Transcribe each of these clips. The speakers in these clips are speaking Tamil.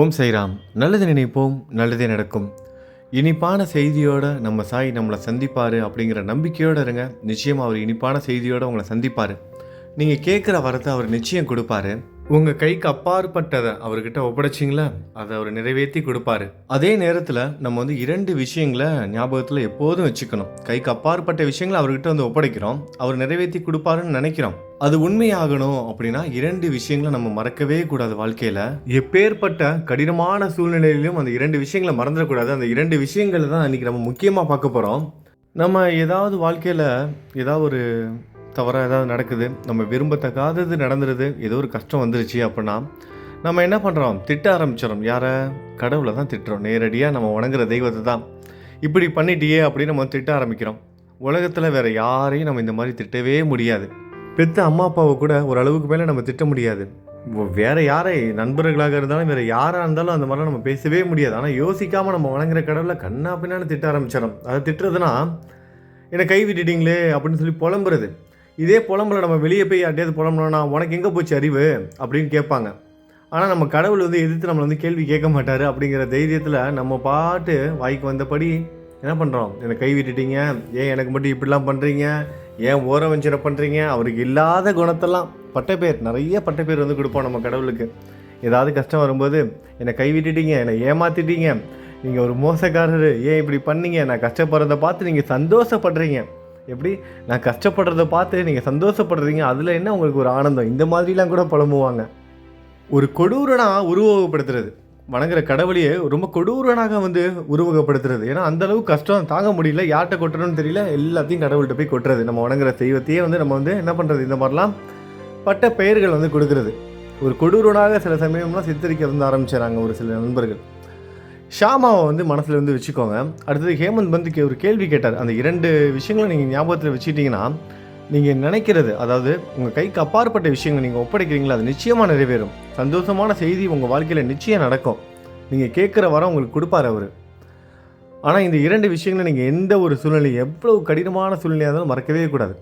ஓம் சைராம். நல்லது நினைப்போம் நல்லதே நடக்கும். இனிப்பான செய்தியோட நம்ம சாய் நம்மளை சந்திப்பார் அப்படிங்கிற நம்பிக்கையோடு இருங்க. நிச்சயம் அவர் இனிப்பான செய்தியோடு உங்களை சந்திப்பார். நீங்கள் கேட்குற வரத்தை அவர் நிச்சயம் கொடுப்பாரு. உங்கள் கைக்கு அப்பாற்பட்டதை அவர்கிட்ட ஒப்படைச்சிங்களா? அதை அவர் நிறைவேற்றி கொடுப்பாரு. அதே நேரத்தில் நம்ம வந்து இரண்டு விஷயங்களை ஞாபகத்தில் எப்போதும் வச்சுக்கணும். கைக்கு அப்பாற்பட்ட விஷயங்களை அவர்கிட்ட வந்து ஒப்படைக்கிறோம். அவர் நிறைவேற்றி கொடுப்பாருன்னு நினைக்கிறோம். அது உண்மையாகணும் அப்படின்னா இரண்டு விஷயங்களை நம்ம மறக்கவே கூடாது வாழ்க்கையில். எப்பேற்பட்ட கடினமான சூழ்நிலையிலும் அந்த இரண்டு விஷயங்களை மறந்துடக்கூடாது. அந்த இரண்டு விஷயங்களை தான் இன்றைக்கி நம்ம முக்கியமாக பார்க்க போகிறோம் நம்ம ஏதாவது வாழ்க்கையில் ஏதாவது ஒரு தவறாக ஏதாவது நடக்குது நம்ம விரும்பத்தக்காதது நடந்துருது ஏதோ ஒரு கஷ்டம் வந்துருச்சு அப்படின்னா நம்ம என்ன பண்ணுறோம் திட்ட ஆரம்பிச்சிடறோம். யாரை? கடவுளை தான் திட்டுறோம். நேரடியாக நம்ம வணங்குற தெய்வத்தை தான். இப்படி பண்ணிட்டியே அப்படின்னு நம்ம திட்ட ஆரம்பிக்கிறோம். உலகத்தில் வேறு யாரையும் நம்ம இந்த மாதிரி திட்டவே முடியாது. பெத்த அம்மா அப்பாவை கூட ஒரு அளவுக்கு மேலே நம்ம திட்ட முடியாது. வேறு யாரை? நண்பர்களாக இருந்தாலும் வேறு யாராக இருந்தாலும் அந்த மாதிரிலாம் நம்ம பேசவே முடியாது. ஆனால் யோசிக்காமல் நம்ம வணங்குற கடவுளை கண்ணா பின்னான்னு திட்ட ஆரம்பிச்சிடும் அதை திட்டுறதுனா என்னை கை விட்டுட்டீங்களே அப்படின்னு சொல்லி புலம்புறது. இதே புலம்புல நம்ம வெளியே போய் யார்ட்டையாவது புலம்புனோம்னா உனக்கு எங்கே போச்சு அறிவு? அப்படின்னு கேட்பாங்க. ஆனால் நம்ம கடவுள் வந்து எதிர்த்து நம்மளை வந்து கேள்வி கேட்க மாட்டார் அப்படிங்கிற தைரியத்தில் நம்ம பாட்டு வாய்க்கு வந்தபடி என்ன பண்ணுறோம் என்னை கை விட்டுட்டீங்க ஏன் எனக்கு மட்டும் இப்படிலாம் பண்ணுறீங்க ஏன் ஓரம் வஞ்சனை பண்ணுறீங்க அவருக்கு இல்லாத குணத்தெல்லாம் பட்டப்பேர் நிறைய பட்டப்பேர் வந்து கொடுப்போம் நம்ம கடவுளுக்கு. ஏதாவது கஷ்டம் வரும்போது என்னை கைவிட்டுட்டீங்க என்னை ஏமாற்றிட்டீங்க நீங்கள் ஒரு மோசக்காரர். ஏன் இப்படி பண்ணீங்க? நான் கஷ்டப்படுறத பார்த்து நீங்கள் சந்தோஷப்படுறீங்க. எப்படி? நான் கஷ்டப்படுறத பார்த்து நீங்கள் சந்தோஷப்படுறீங்க அதில் என்ன உங்களுக்கு ஒரு ஆனந்தம்? இந்த மாதிரிலாம் கூட புலம்புவாங்க. ஒரு கொடூரனா உருவகப்படுத்துறது. வணங்குற கடவுளையே ரொம்ப கொடூரனாக வந்து உருவகப்படுத்துறது. ஏன்னா அந்த கஷ்டம் தாங்க முடியல. யார்கிட்ட கொட்டுறோன்னு தெரியல. எல்லாத்தையும் கடவுள்கிட்ட போய் கொட்டுறது. நம்ம வணங்குற தெய்வத்தையே வந்து நம்ம வந்து என்ன பண்ணுறது இந்த மாதிரிலாம் பட்ட பெயர்கள் வந்து கொடுக்கறது. ஒரு கொடூரனாக சில சமயம்லாம் சித்தரிக்க வந்து ஆரம்பிச்சிடறாங்க ஒரு சில நண்பர்கள். ஷாமாவை வந்து மனசில் வந்து வச்சுக்கோங்க. அடுத்தது ஹேமந்த் வந்து கே- ஒரு கேள்வி கேட்டார். அந்த இரண்டு விஷயங்களை நீங்கள் ஞாபகத்தில் வச்சுக்கிட்டிங்கன்னா நீங்கள் நினைக்கிறது அதாவது உங்கள் கைக்கு அப்பாற்பட்ட விஷயங்கள் நீங்கள் ஒப்படைக்கிறீங்களா அது நிச்சயமாக நிறைவேறும். சந்தோஷமான செய்தி உங்கள் வாழ்க்கையில் நிச்சயம் நடக்கும். நீங்கள் கேட்குற வரம் உங்களுக்கு கொடுப்பார் அவர். ஆனால் இந்த இரண்டு விஷயங்களை நீங்கள் எந்த ஒரு சூழ்நிலை எவ்வளோ கடினமான சூழ்நிலையாக இருந்தாலும் மறக்கவே கூடாது.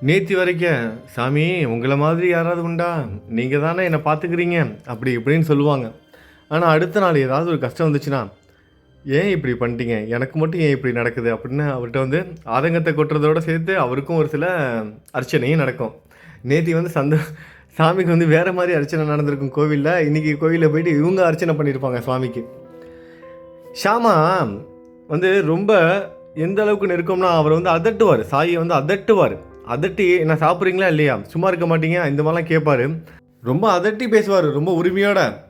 நேற்று வரைக்கும் சாமி உங்களை மாதிரி யாராவது உண்டா? நீங்கள் தானே என்னை பார்த்துக்கிறீங்க? அப்படி இப்படின்னு சொல்லுவாங்க. ஆனால் அடுத்த நாள் ஏதாவது ஒரு கஷ்டம் வந்துச்சுன்னா ஏன் இப்படி பண்ணிட்டீங்க? எனக்கு மட்டும் ஏன் இப்படி நடக்குது? அப்படின்னு அவர்கிட்ட வந்து ஆதங்கத்தை கொட்டுறதோட சேர்த்து அவருக்கும் ஒரு சில அர்ச்சனையும் நடக்கும். நேத்தி வந்து சந்த சாமிக்கு வந்து வேறு மாதிரி அர்ச்சனை நடந்திருக்கும் கோவிலில். இன்றைக்கி கோவிலில் போயிட்டு இவங்க அர்ச்சனை பண்ணியிருப்பாங்க சுவாமிக்கு. ஷாமா வந்து ரொம்ப எந்த அளவுக்கு நெருக்கம்னா அவர் வந்து அதட்டுவார். சாயை வந்து அதட்டுவார். அதட்டி என்ன சாப்பிட்றீங்களா இல்லையா? சும்மா இருக்க மாட்டீங்க? இந்த மாதிரிலாம் கேட்பாரு. ரொம்ப அதட்டி பேசுவார். ரொம்ப உரிமையோட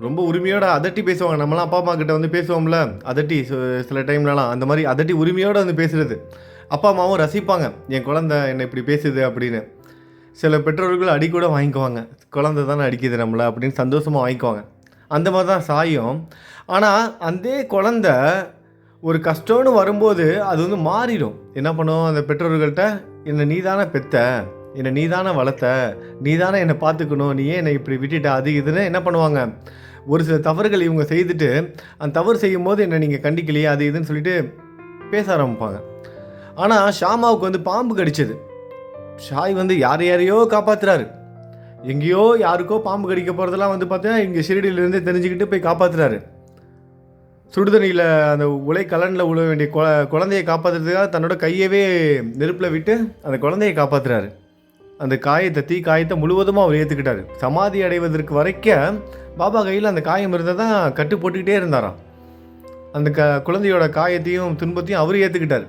ரொம்ப உரிமையோட அதட்டி பேசுவாங்க. நம்மலாம் அப்பா அம்மா கிட்ட வந்து பேசுவோம்ல அதட்டி சு- சில டைம்லலாம் அந்த மாதிரி அதட்டி உரிமையோட வந்து பேசுறது. அப்பா அம்மாவும் ரசிப்பாங்க. என் குழந்தை என்னை இப்படி பேசுது அப்படின்னு. சில பெற்றோர்கள் அடி கூட வாங்கிக்குவாங்க. குழந்தை தானே அடிக்குது நம்மளை அப்படின்னு சந்தோஷமாக வாங்கிக்குவாங்க. அந்த மாதிரி தான் சாயும். ஆனால் அந்த குழந்த ஒரு கஷ்டம்னு வரும்போது அது வந்து மாறிடும். என்ன பண்ணும்? அந்த பெற்றோர்கள்ட்ட என்னை நீ தானே பெத்த. என்னை நீ தானே வளர்த்த. நீ தானே என்னை பார்த்துக்கணும். நீ ஏன் என்னை இப்படி விட்டுட்ட? அது இதுன்னு என்ன பண்ணுவாங்க? ஒரு சில தவறுகள் இவங்க செய்துட்டு அந்த தவறு செய்யும் போது என்னை நீங்கள் கண்டிக்கலையே அது இதுன்னு சொல்லிட்டு பேச ஆரம்பிப்பாங்க. ஆனால் ஷாமாவுக்கு வந்து பாம்பு கடிச்சது. ஷாய் வந்து யார் யாரையோ காப்பாத்துறாரு. எங்கேயோ யாருக்கோ பாம்பு கடிக்க போகிறதெல்லாம் வந்து பார்த்தீங்கன்னா இங்கே ஷிரடியிலேருந்து தெரிஞ்சுக்கிட்டு போய் காப்பாத்துறாரு. சுடுதண்ணியில் அந்த உலை கலனில் உழ வேண்டிய குழ குழந்தையை காப்பாற்றுறதுக்காக தன்னோட கையவே நெருப்பில் விட்டு அந்த குழந்தையை காப்பாற்றுறாரு அந்த காயத்தை தீ காயத்தை முழுவதுமாக அவர் ஏற்றுக்கிட்டாரு சமாதி அடைவதற்கு வரைக்கும் பாபா கையில் அந்த காயம் இருந்தால் தான் கட்டு போட்டுக்கிட்டே இருந்தாராம். அந்த க குழந்தையோட காயத்தையும் துன்பத்தையும் அவர் ஏற்றுக்கிட்டார்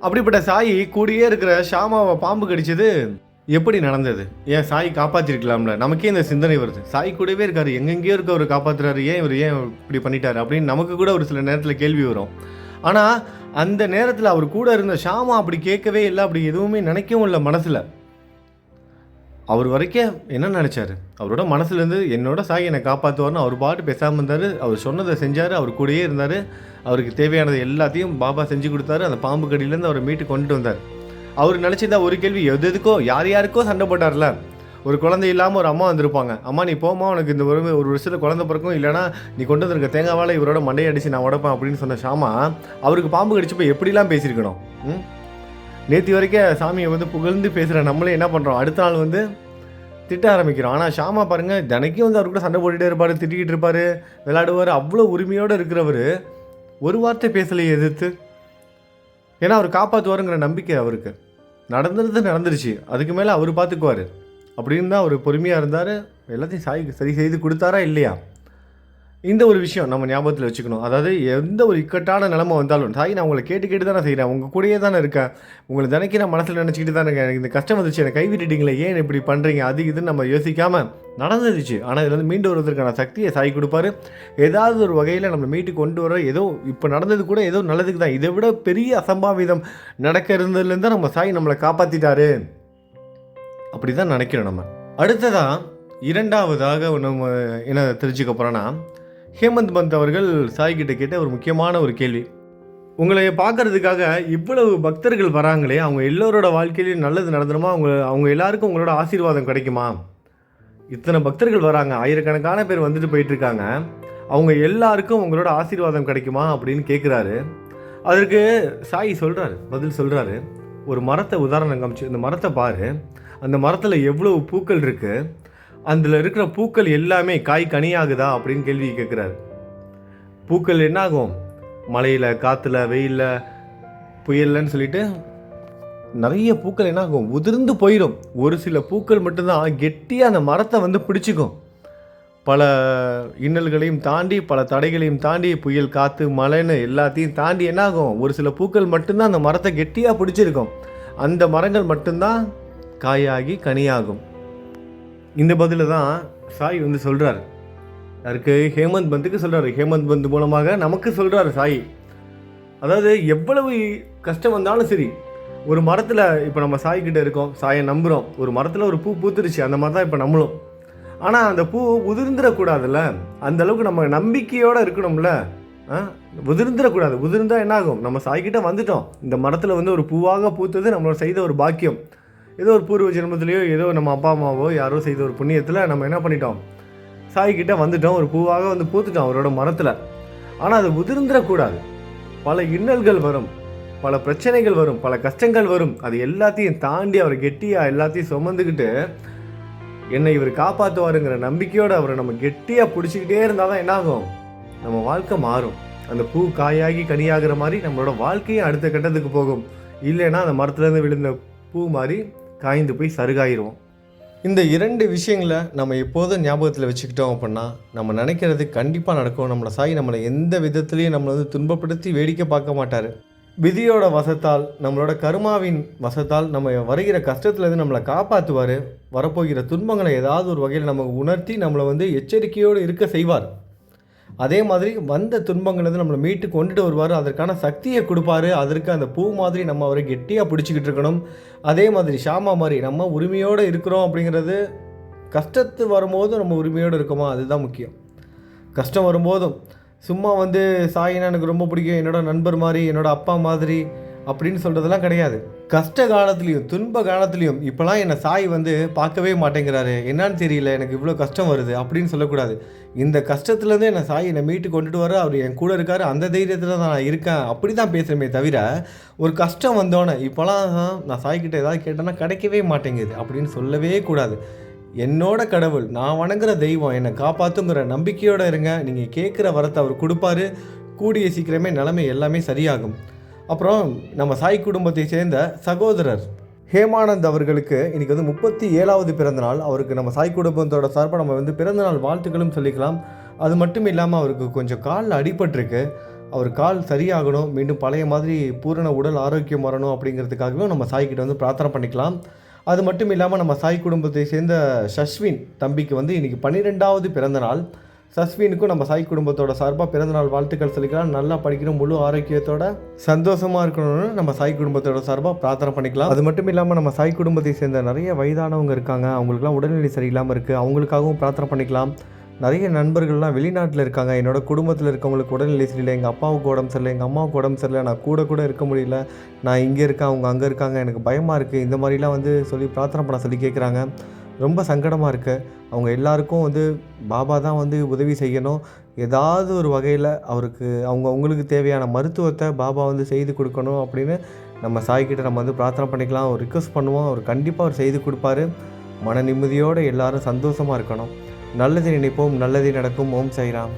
அப்படிப்பட்ட சாயி கூடியே இருக்கிற ஷாமாவை பாம்பு கடிச்சது எப்படி நடந்தது? ஏன் சாய் காப்பாற்றிருக்கலாம்ல நமக்கே இந்த சிந்தனை வருது. சாய் கூடவே இருக்கார். எங்கெங்கேயோ இருக்க அவர் காப்பாற்றுறாரு ஏன் இவர் ஏன் இப்படி பண்ணிட்டாரு? அப்படின்னு நமக்கு கூட ஒரு சில நேரத்தில் கேள்வி வரும். ஆனால் அந்த நேரத்தில் அவர் கூட இருந்த ஷாமா அப்படி கேட்கவே இல்லை. அப்படி எதுவுமே நினைக்கவும் இல்லை மனசில். அவர் வரைக்கும் என்ன நினச்சாரு? அவரோட மனசுலேருந்து என்னோட சாகி என்னை காப்பாற்றுவார்னு அவர் பாட்டு பேசாமல் இருந்தார். அவர் சொன்னதை செஞ்சார். அவர் கூடயே இருந்தார். அவருக்கு தேவையானது எல்லாத்தையும் பாபா செஞ்சு கொடுத்தாரு. அந்த பாம்பு கடியிலேருந்து அவரை மீட்டு கொண்டுட்டு வந்தார். அவர் நினச்சிருந்தா ஒரு கேள்வி எது எதுக்கோ யார் யாருக்கோ சண்டை போட்டார்ல? ஒரு குழந்தை இல்லாமல் ஒரு அம்மா வந்திருப்பாங்க. அம்மா நீ போமா உனக்கு இந்த ஒரு ஒரு வருஷத்தில் குழந்தை பிறக்கும். இல்லைனா நீ கொண்டு வந்திருக்க தேங்காவால் இவரோட மண்டையை அடிச்சு நான் உடப்பேன் அப்படின்னு சொன்ன ஷாமா அவருக்கு பாம்பு கடிச்சு போய் எப்படிலாம் பேசியிருக்கணும்? ம்? நேற்று வரைக்கும் சாமியை வந்து புகழ்ந்து பேசுகிற நம்மளே என்ன பண்ணுறோம் அடுத்த நாள் வந்து திட்ட ஆரம்பிக்கிறோம். ஆனால் ஷாமா பாருங்கள் தினைக்கும் வந்து அவர் கூட சண்டை போட்டுகிட்டே இருப்பார் திட்டிக்கிட்டு இருப்பார் விளையாடுவார். அவ்வளோ உரிமையோடு இருக்கிறவர் ஒரு வார்த்தை பேசலையே எதிர்த்து. ஏன்னா அவர் காப்பாற்றுவாருங்கிற நம்பிக்கை அவருக்கு. நடந்தது நடந்துருச்சு. அதுக்கு மேலே அவர் பார்த்துக்குவார் அப்படின்னு தான் அவர் பொறுமையாக இருந்தார். எல்லாத்தையும் சாய் சரி செய்து கொடுத்தாரா இல்லையா? இந்த ஒரு விஷயம் நம்ம ஞாபகத்தில் வச்சுக்கணும். அதாவது எந்த ஒரு இக்கட்டான நிலமை வந்தாலும் சாய் நான் உங்களை கேட்டு கேட்டு தானே செய்கிறேன் உங்கள் கூடயே தானே இருக்கேன். உங்களை தினைக்கு நான் மனசில் நினச்சிக்கிட்டு தானே இருக்கேன். எனக்கு இந்த கஷ்டம் வந்துச்சு எனக்கு கைவிட்டுட்டீங்களே ஏன் இப்படி பண்ணுறீங்க அது இதுன்னு நம்ம யோசிக்காமல் நடந்துருச்சு. ஆனால் இதில் வந்து மீண்டு வருவதற்கான சக்தியை சாய் கொடுப்பாரு. ஏதாவது ஒரு வகையில் நம்ம மீட்டு கொண்டு வர ஏதோ இப்போ நடந்தது கூட ஏதோ நல்லதுக்கு தான். இதை விட பெரிய அசம்பாவிதம் நடக்க இருந்ததுலேருந்து தான் நம்ம சாய் நம்மளை காப்பாற்றிட்டாரு அப்படி தான் நினைக்கிறோம் நம்ம. அடுத்ததாக இரண்டாவதாக நம்ம என்ன தெரிஞ்சுக்க போகிறோன்னா ஹேமந்த் பந்த் அவர்கள் சாய் கிட்ட கேட்ட ஒரு முக்கியமான ஒரு கேள்வி. உங்களை பார்க்கறதுக்காக இவ்வளவு பக்தர்கள் வராங்களே அவங்க எல்லோரோட வாழ்க்கையிலையும் நல்லது நடந்துருமா அவங்க அவங்க எல்லாருக்கும் உங்களோட ஆசீர்வாதம் கிடைக்குமா? இத்தனை பக்தர்கள் வராங்க ஆயிரக்கணக்கான பேர் வந்துட்டு போயிட்டு இருக்காங்க அவங்க எல்லாருக்கும் உங்களோட ஆசீர்வாதம் கிடைக்குமா? அப்படின்னு கேட்குறாரு அதற்கு சாய் சொல்கிறாரு பதில் சொல்கிறாரு ஒரு மரத்தை உதாரணம் காமிச்சு இந்த மரத்தை பாரு. அந்த மரத்தில் எவ்வளவு பூக்கள் இருக்குது அதில் இருக்கிற பூக்கள் எல்லாமே காய் கனியாகுதா? அப்படின்னு கேள்வி கேட்குறாரு பூக்கள் என்னாகும்? மழையில் காற்றுல வெயிலில் புயல்லன்னு சொல்லிட்டு நிறைய பூக்கள் என்னாகும்? உதிர்ந்து போயிடும். ஒரு சில பூக்கள் மட்டும்தான் கெட்டியாக அந்த மரத்தை வந்து பிடிச்சிக்கும். பல இன்னல்களையும் தாண்டி பல தடைகளையும் தாண்டி புயல் காற்று மழைன்னு எல்லாத்தையும் தாண்டி என்னாகும்? ஒரு சில பூக்கள் மட்டும்தான் அந்த மரத்தை கெட்டியாக பிடிச்சிருக்கும். அந்த மரங்கள் மட்டும்தான் காயாகி கனியாகும். இந்த பதில தான் சாய் வந்து சொல்கிறார் யாருக்கு? ஹேமந்த் பந்துக்கு சொல்கிறாரு ஹேமந்த் பந்து மூலமாக நமக்கு சொல்கிறாரு சாய். அதாவது எவ்வளவு கஷ்டம் வந்தாலும் சரி ஒரு மரத்தில் இப்போ நம்ம சாய் இருக்கோம் சாயை நம்புகிறோம் ஒரு மரத்தில் ஒரு பூ பூத்துருச்சு அந்த மாதிரி தான் இப்போ நம்மளும். ஆனால் அந்த பூ உதிர்ந்துடக்கூடாதுல்ல? அந்த அளவுக்கு நம்ம நம்பிக்கையோடு இருக்கணும்ல? உதிர்ந்துடக்கூடாது. உதிர்ந்தால் என்ன ஆகும் நம்ம சாய்கிட்ட வந்துட்டோம். இந்த மரத்தில் வந்து ஒரு பூவாக பூத்தது நம்மளோட செய்த ஒரு பாக்கியம். ஏதோ ஒரு பூர்வ ஜென்மத்திலேயோ ஏதோ நம்ம அப்பா அம்மாவோ யாரோ செய்த ஒரு புண்ணியத்தில் நம்ம என்ன பண்ணிட்டோம்? சாய்கிட்ட வந்துட்டோம் ஒரு பூவாக வந்து பூத்துட்டோம் அவரோட மரத்தில் ஆனால் அது உதிர்ந்துடக்கூடாது. பல இன்னல்கள் வரும் பல பிரச்சனைகள் வரும் பல கஷ்டங்கள் வரும். அது எல்லாத்தையும் தாண்டி அவர் கெட்டியாக எல்லாத்தையும் சுமந்துக்கிட்டு என்னை இவர் காப்பாற்றுவாருங்கிற நம்பிக்கையோடு அவரை நம்ம கெட்டியாக பிடிச்சிக்கிட்டே இருந்தால் தான் என்னாகும்? நம்ம வாழ்க்கை மாறும். அந்த பூ காயாகி கனியாகிற மாதிரி நம்மளோட வாழ்க்கையும் அடுத்த கட்டத்துக்கு போகும். இல்லைன்னா அந்த மரத்துலேருந்து விழுந்த பூ மாதிரி காய்ந்து போய் சருகாயிருவோம். இந்த இரண்டு விஷயங்களை நம்ம எப்போதும் ஞாபகத்தில் வச்சுக்கிட்டோம் அப்படின்னா நம்ம நினைக்கிறது கண்டிப்பாக நடக்கும். நம்மளை சாய் நம்மளை எந்த விதத்துலேயும் நம்மளை வந்து துன்பப்படுத்தி வேடிக்கை பார்க்க மாட்டார். விதியோட வசத்தால் நம்மளோட கருமாவின் வசத்தால் நம்ம வருகிற கஷ்டத்துலேருந்து நம்மளை காப்பாற்றுவார் வரப்போகிற துன்பங்களை ஏதாவது ஒரு வகையில் நமக்கு உணர்த்தி நம்மளை வந்து எச்சரிக்கையோடு இருக்க செய்வார். அதே மாதிரி வந்த துன்பங்கள்லேருந்து நம்மளை மீட்டு கொண்டுட்டு வருவார். அதற்கான சக்தியை கொடுப்பாரு. அதற்கு அந்த பூ மாதிரி நம்ம அவரை கெட்டியாக பிடிச்சிக்கிட்டு இருக்கணும். அதே மாதிரி ஷாமா மாதிரி நம்ம உரிமையோடு இருக்கிறோம் அப்படிங்கிறது கஷ்டத்து வரும்போதும் நம்ம உரிமையோடு இருக்கோமா? அதுதான் முக்கியம். கஷ்டம் வரும்போதும் சும்மா வந்து சாயினா எனக்கு ரொம்ப பிடிக்கும். என்னோட நண்பர் மாதிரி என்னோடய அப்பா மாதிரி அப்படின்னு சொல்கிறதெல்லாம் கிடையாது. கஷ்ட காலத்துலேயும் துன்ப காலத்துலேயும் இப்போலாம் என்னை சாய் வந்து பார்க்கவே மாட்டேங்கிறாரு. என்னான்னு தெரியல எனக்கு இவ்வளோ கஷ்டம் வருது அப்படின்னு சொல்லக்கூடாது. இந்த கஷ்டத்துலேருந்து என்னை சாய் என்னை மீட்டு கொண்டுட்டு வர அவர் என் கூட இருக்கார் அந்த தைரியத்தில் தான் நான் இருக்கேன். அப்படி தான் பேசுகிறமே தவிர ஒரு கஷ்டம் வந்தோன்னே இப்போலாம் நான் சாய்கிட்ட ஏதாவது கேட்டேன்னா கிடைக்கவே மாட்டேங்குது அப்படின்னு சொல்லவே கூடாது. என்னோட கடவுள் நான் வணங்குற தெய்வம் என்னை காப்பாற்றுங்கிற நம்பிக்கையோடு இருங்க. நீங்கள் கேட்குற வரத்தை அவர் கொடுப்பாரு. கூடிய சீக்கிரமே நிலைமை எல்லாமே சரியாகும். அப்புறம் நம்ம சாய் குடும்பத்தை சேர்ந்த சகோதரர் ஹேமானந்த் அவர்களுக்கு இன்றைக்கி வந்து முப்பத்தி ஏழாவது பிறந்தநாள். அவருக்கு நம்ம சாய் குடும்பத்தோட சார்பாக நம்ம வந்து பிறந்தநாள் வாழ்த்துக்களும் சொல்லிக்கலாம். அது மட்டும் இல்லாமல் அவருக்கு கொஞ்சம் காலில் அடிபட்டிருக்கு. அவர் கால் சரியாகணும் மீண்டும் பழைய மாதிரி பூரண உடல் ஆரோக்கியம் வரணும் அப்படிங்கிறதுக்காகவும் நம்ம சாய்கிட்ட வந்து பிரார்த்தனை பண்ணிக்கலாம். அது மட்டும் இல்லாமல் நம்ம சாய் குடும்பத்தை சேர்ந்த சஷ்வின் தம்பிக்கு வந்து இன்றைக்கி பன்னிரெண்டாவது பிறந்தநாள். சஸ்வினுக்கும் நம்ம சாய் குடும்பத்தோட சார்பாக பிறந்தநாள் வாழ்த்துக்கள் சொல்லிக்கலாம். நல்லா படிக்கணும் முழு ஆரோக்கியத்தோட சந்தோஷமாக இருக்கணும்னு நம்ம சாய் குடும்பத்தோட சார்பாக பிரார்த்தனை பண்ணிக்கலாம். அது மட்டும் இல்லாமல் நம்ம சாய் குடும்பத்தை சேர்ந்த நிறைய வயதானவங்க இருக்காங்க. அவங்களுக்குலாம் உடல்நிலை சரியில்லாமல் இருக்குது அவங்களுக்காகவும் பிரார்த்தனை பண்ணிக்கலாம். நிறைய நண்பர்கள்லாம் வெளிநாட்டில் இருக்காங்க. என்னோட குடும்பத்தில் இருக்கவங்களுக்கு உடல்நிலை சரியில்லை. எங்கள் அப்பாவுக்கு உடம்பு சரியில்லை. எங்கள் அம்மாவுக்கு உடம்பு சரியில்லை. நான் கூட கூட இருக்க முடியல. நான் இங்கே இருக்கேன் அவங்க அங்கே இருக்காங்க. எனக்கு பயமாக இருக்குது இந்த மாதிரிலாம் வந்து சொல்லி பிரார்த்தனை பண்ண சொல்லி கேட்குறாங்க ரொம்ப சங்கடமாக இருக்க. அவங்க எல்லாருக்கும் வந்து பாபா தான் வந்து உதவி செய்யணும். ஏதாவது ஒரு வகையில் அவருக்கு அவங்க அவங்களுக்கு தேவையான மருத்துவத்தை பாபா வந்து செய்து கொடுக்கணும் அப்படின்னு நம்ம சாய்கிட்ட நம்ம வந்து பிரார்த்தனை பண்ணிக்கலாம். அவர் ரிக்வஸ்ட் பண்ணுவோம். அவர் கண்டிப்பாக அவர் செய்து கொடுப்பாரு. மன நிம்மதியோடு எல்லாரும் சந்தோஷமாக இருக்கணும். நல்லது நினைப்போம். நல்லது நடக்கும். ஓம் சைராம்